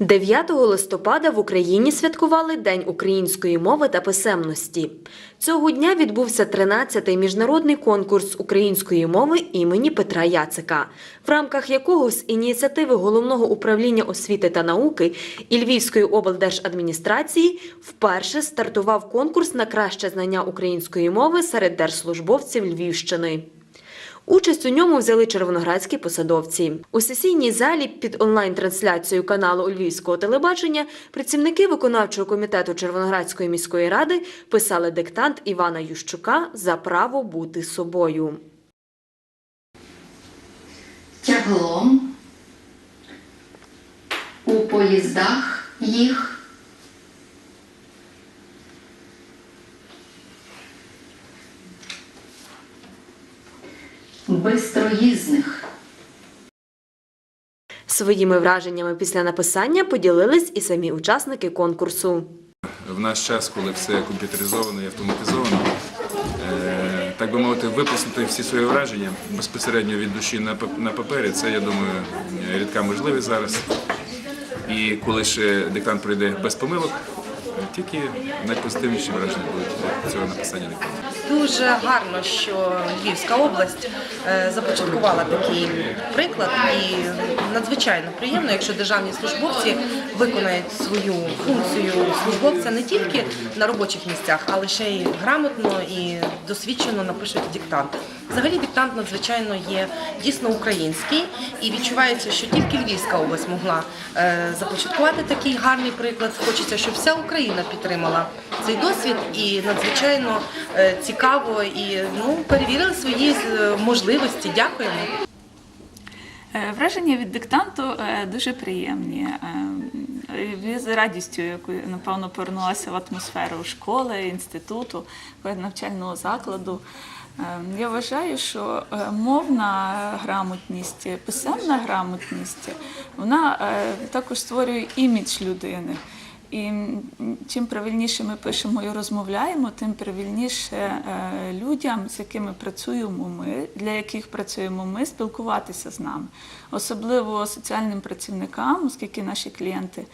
9 листопада в Україні святкували День української мови та писемності. Цього дня відбувся 13-й міжнародний конкурс української мови імені Петра Яцика, в рамках якого з ініціативи Головного управління освіти та науки і Львівської облдержадміністрації вперше стартував конкурс на краще знання української мови серед держслужбовців Львівщини. Участь у ньому взяли червоноградські посадовці. У сесійній залі під онлайн-трансляцією каналу Львівського телебачення працівники виконавчого комітету Червоноградської міської ради писали диктант Івана Ющука за право бути собою. тяглом у поїздах їх. Бистроїзних. Своїми враженнями після написання поділились і самі учасники конкурсу. В наш час, коли все комп'ютеризовано і автоматизовано, е, так би мовити, виплеснути всі свої враження безпосередньо від душі на на папері, це, я думаю, рідка можливість зараз. І коли ще диктант пройде без помилок, тільки найпозитивніші враження будуть від цього написання диктанту. Дуже гарно, що Львівська область е, започаткувала такий приклад, і надзвичайно приємно, якщо державні службовці виконають свою функцію службовця не тільки на робочих місцях, але ще й грамотно і досвідчено напишуть диктант. Взагалі диктант надзвичайно є дійсно український і відчувається, що тільки Львівська область могла е, започаткувати такий гарний приклад. Хочеться, щоб вся Україна підтримала цей досвід і надзвичайно е, цікаво і ну перевірили свої е, можливості. Дякуємо. Враження від диктанту дуже приємні. З радістю, яку напевно повернулася в атмосферу школи, інституту, навчального закладу. Е, Я вважаю, що е, мовна грамотність, писемна грамотність, вона е, також створює імідж людини. І чим правильніше ми пишемо і розмовляємо, тим правильніше е, людям, з якими працюємо ми, для яких працюємо ми, спілкуватися з нами, особливо соціальним працівникам, оскільки наші клієнти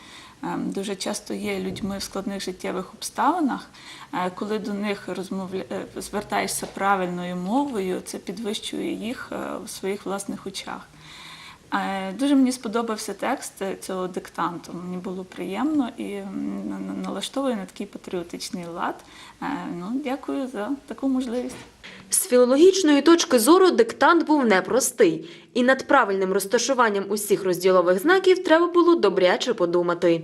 дуже часто є людьми в складних життєвих обставинах. Е, Коли до них розмовля... е, звертаєшся правильною мовою, це підвищує їх е, в своїх власних очах. Е, Дуже мені сподобався текст цього диктанту. Мені було приємно і налаштовує на такий патріотичний лад. Е, Ну, дякую за таку можливість. З філологічної точки зору диктант був непростий, і над правильним розташуванням усіх розділових знаків треба було добряче подумати.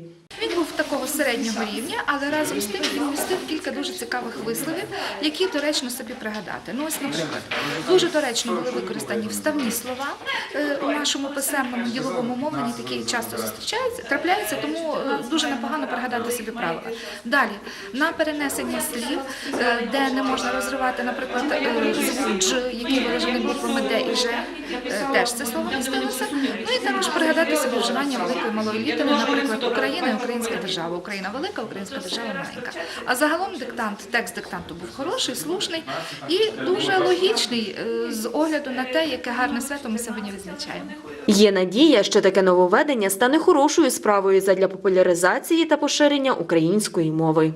Такого середнього рівня, але разом з тим він містив кілька дуже цікавих висловів, які доречно собі пригадати. Ну ось, наприклад, дуже доречно були використані вставні слова е, у нашому писемному діловому мовленні, такі часто зустрічаються, трапляються, тому е, дуже непогано пригадати собі правила. Далі на перенесення слів, е, де не можна розривати, наприклад, звук «дж», який виражений буквами Д і Ж, теж це слово містилося. Ну і також пригадати собі вживання великої малої літери, наприклад, Україна Українська держава. Україна велика, Українська держава маленька. А загалом диктант, текст диктанту був хороший, слушний і дуже логічний е, з огляду на те, яке гарне свято ми сьогодні відзначаємо. Є надія, що таке нововведення стане хорошою справою задля популяризації та поширення української мови.